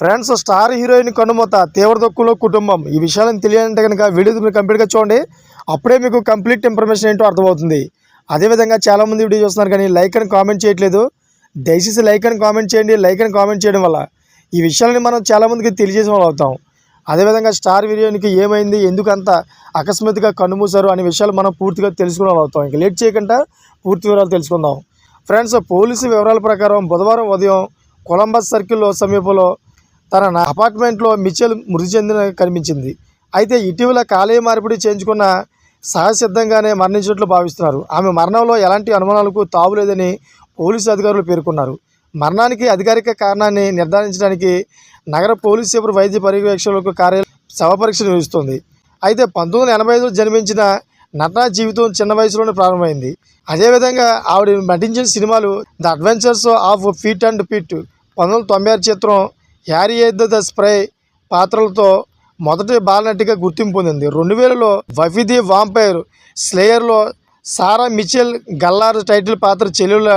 Friends star heroine కనుమత తీవ్ర దుఃఖంలో కుటుంబం. ఈ విషయాలను తెలియాలంటే కనుక వీడియో మీరు కంప్లీట్గా చూడండి. అప్పుడే మీకు కంప్లీట్ ఇన్ఫర్మేషన్ ఏంటో అర్థమవుతుంది. అదేవిధంగా చాలామంది వీడియో చూస్తున్నారు కానీ లైక్ అని కామెంట్ చేయట్లేదు. దయచేసి లైక్ అని కామెంట్ చేయండి. లైక్ అని కామెంట్ చేయడం వల్ల ఈ విషయాలని మనం చాలామందికి తెలియజేసిన వాళ్ళు అవుతాం. అదేవిధంగా స్టార్ హీరోయిన్కి ఏమైంది? ఎందుకు అంత అకస్మాత్తుగా కన్నుమూశారు? అనే విషయాలు మనం పూర్తిగా తెలుసుకునే వాళ్ళు అవుతాం. ఇంకా లేట్ చేయకుండా పూర్తి వివరాలు తెలుసుకుందాం. ఫ్రెండ్స్ పోలీసు వివరాల ప్రకారం బుధవారం ఉదయం కొలంబస్ సర్కిల్లో సమీపంలో తన అపార్ట్మెంట్లో మిచెల్ మృతి చెందిన కనిపించింది. అయితే ఇటీవల కాలేయ మార్పిడి చేయించుకున్న సహసిద్ధంగానే మరణించినట్లు భావిస్తున్నారు. ఆమె మరణంలో ఎలాంటి అనుమానాలకు తావులేదని పోలీసు అధికారులు పేర్కొన్నారు. మరణానికి అధికారిక కారణాన్ని నిర్ధారించడానికి నగర పోలీసు సేపు వైద్య పర్యవేక్షకులకు కార్యాలయం శవ పరీక్ష నిర్వహిస్తోంది. అయితే పంతొమ్మిది వందల ఎనభై ఐదులో జన్మించిన నటన జీవితం చిన్న వయసులోనే ప్రారంభమైంది. అదేవిధంగా ఆవిడ నటించిన సినిమాలు the adventures of feet and pit పంతొమ్మిది వందల తొంభై ఆరు చిత్రం హ్యారీ ఎయిత్ ద స్ప్రే పాత్రలతో మొదటి బాలనటిగా గుర్తింపు పొందింది. రెండు వేలలో వఫీది వాంపైర్ స్లేయర్లో సారా మిచెల్ గల్లారు టైటిల్ పాత్ర చెల్లెల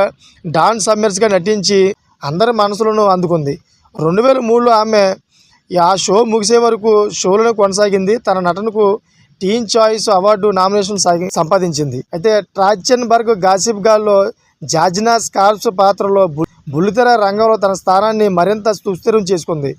డాన్ సమ్మర్స్గా నటించి అందరి మనసులను అందుకుంది. రెండు వేల మూడులో ఆమె ఆ షో ముగిసే వరకు షోలను కొనసాగింది. తన నటనకు టీన్ చాయిస్ అవార్డు నామినేషన్ సంపాదించింది. అయితే ట్రాచెన్బర్గ్ గాసిప్ గాల్లో జాజినా స్కార్ప్స్ పాత్రలో బు- బుల్లితెర రంగంలో తన స్థానాన్ని మరింత సుస్థిరం చేసుకుంది.